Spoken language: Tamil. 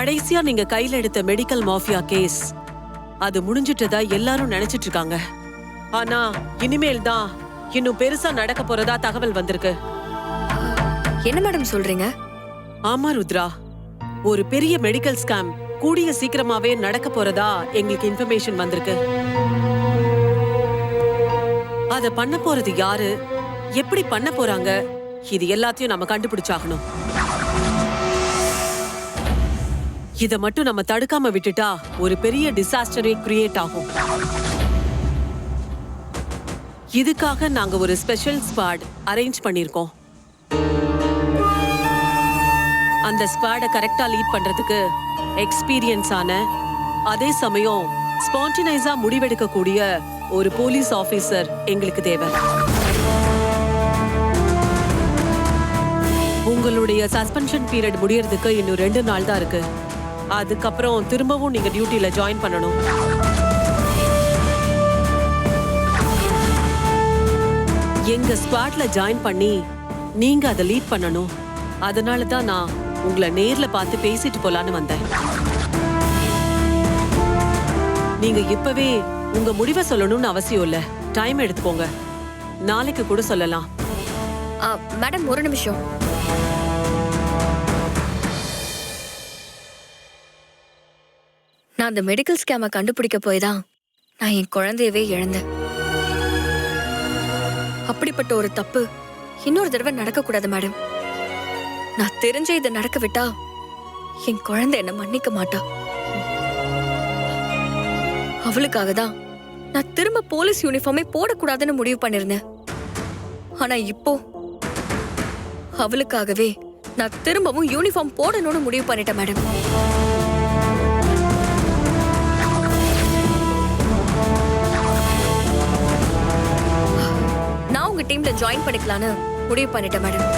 கடைசியா நீங்க கையில எடுத்த மெடிக்கல் மாஃபியா கேஸ் அது முடிஞ்சிட்டதா எல்லாரும் நினைச்சிட்டு இருக்காங்க. ஆனா இனிமேல் தான் இன்னும் பெருசா நடக்க போறதா தகவல் வந்திருக்கு. என்ன மேடம் சொல்றீங்க? ஆமா ருத்ரா. ஒரு பெரிய மெடிக்கல் ஸ்கேம் கூடிய சீக்கிரமாவே நடக்க போறதா எங்களுக்கு இன்ஃபர்மேஷன் வந்திருக்கு. அத பண்ண போறது யாரு? எப்படி பண்ண போறாங்க? இது எல்லாத்தையும் நம்ம கண்டுபிடிச்சாகணும். இத மட்டும் நம்ம தடுக்காம விட்டுட்டா ஒரு பெரிய டிசாஸ்டரே கிரியேட் ஆகும். இதுக்காக நாங்க ஒரு ஸ்பெஷல் ஸ்குவாட் அரேஞ்ச் பண்ணிருக்கோம். அந்த ஸ்குவாடை கரெக்டா லீட் பண்றதுக்கு எக்ஸ்பீரியன்ஸ் ஆன அதே சமயம் ஸ்பான்டினைஸா முடிவெடுக்கக்கூடிய ஒரு போலீஸ் ஆபீசர் எங்களுக்கு தேவை. உங்களுடைய சஸ்பென்ஷன் பீரியட் முடியறதுக்கு இன்னும் ரெண்டு நாள் தான் இருக்கு. அதுக்கப்புறம் திரும்பவும் நீங்க டியூட்டியில் ஜாயின் பண்ணணும். எங்க ஸ்குவாட்ல ஜாயின் பண்ணி நீங்க அதை லீட் பண்ணணும். அதனால தான் நான் உங்களை நேர்ல பார்த்து பேசிட்டு போலான்னு வந்தேன். நீங்க இப்பவே உங்க முடிவை சொல்லணும்னு அவசியம் இல்ல. டைம் எடுத்துக்கோங்க. நாளைக்கு கூட சொல்லலாம். மேடம் ஒரு நிமிஷம். நான் அந்த மெடிக்கல் ஸ்கேமை கண்டுபிடிக்க போய் தான் நான் என் குழந்தையவே இழந்தேன். அப்படிப்பட்ட ஒரு தப்பு இன்னொரு தடவை நடக்கக்கூடாது மேடம் நான் தெரிஞ்ச இதை நடக்க விட்டா என் குழந்தை என்ன மன்னிக்க மாட்டா. அவளுக்காக தான் நான் திரும்ப போலீஸ் யூனிஃபார்மே போடக்கூடாதுன்னு முடிவு பண்ணிருந்தேன். ஆனா இப்போ அவளுக்காகவே நான் திரும்பவும் யூனிஃபார்ம் போடணும்னு முடிவு பண்ணிட்டேன் மேடம் உங்க டீம்ல ஜாயின் பண்ணிக்கலான்னு முடிவு பண்ணிட்டேன் மேடம்